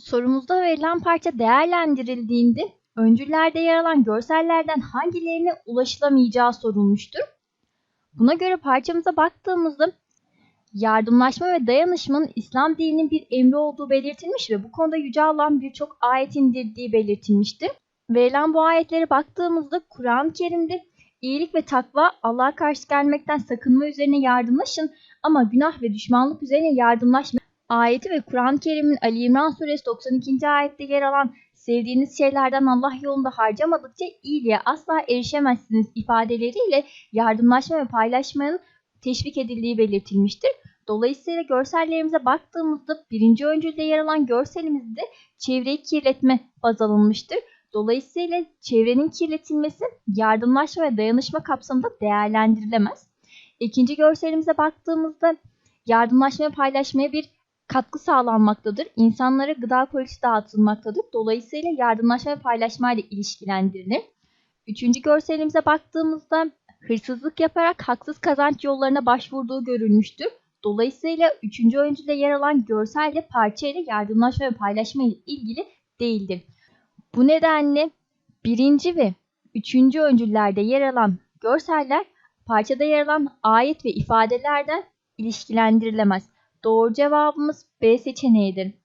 Sorumuzda verilen parça değerlendirildiğinde öncüllerde yer alan görsellerden hangilerine ulaşılamayacağı sorulmuştur. Buna göre parçamıza baktığımızda yardımlaşma ve dayanışmanın İslam dininin bir emri olduğu belirtilmiş ve bu konuda Yüce Allah'ın birçok ayet indirdiği belirtilmiştir. Verilen bu ayetlere baktığımızda Kur'an-ı Kerim'de iyilik ve takva Allah'a karşı gelmekten sakınma üzerine yardımlaşın ama günah ve düşmanlık üzerine yardımlaşma ayeti ve Kur'an-ı Kerim'in Ali İmran suresi 92. ayette yer alan sevdiğiniz şeylerden Allah yolunda harcamadıkça iyiliğe asla erişemezsiniz ifadeleriyle yardımlaşma ve paylaşmanın teşvik edildiği belirtilmiştir. Dolayısıyla görsellerimize baktığımızda birinci öncülde yer alan görselimizde çevreyi kirletme baz alınmıştır. Dolayısıyla çevrenin kirletilmesi yardımlaşma ve dayanışma kapsamında değerlendirilemez. İkinci görselimize baktığımızda yardımlaşma ve paylaşmaya bir katkı sağlanmaktadır. İnsanlara gıda kolisi dağıtılmaktadır. Dolayısıyla yardımlaşma ve paylaşma ile ilişkilendirilir. Üçüncü görselimize baktığımızda hırsızlık yaparak haksız kazanç yollarına başvurduğu görülmüştür. Dolayısıyla üçüncü öncüde yer alan görselle parça ile yardımlaşma ve paylaşma ile ilgili değildir. Bu nedenle birinci ve üçüncü öncüllerde yer alan görseller parçada yer alan ayet ve ifadelerden ilişkilendirilemez. Doğru cevabımız B seçeneğidir.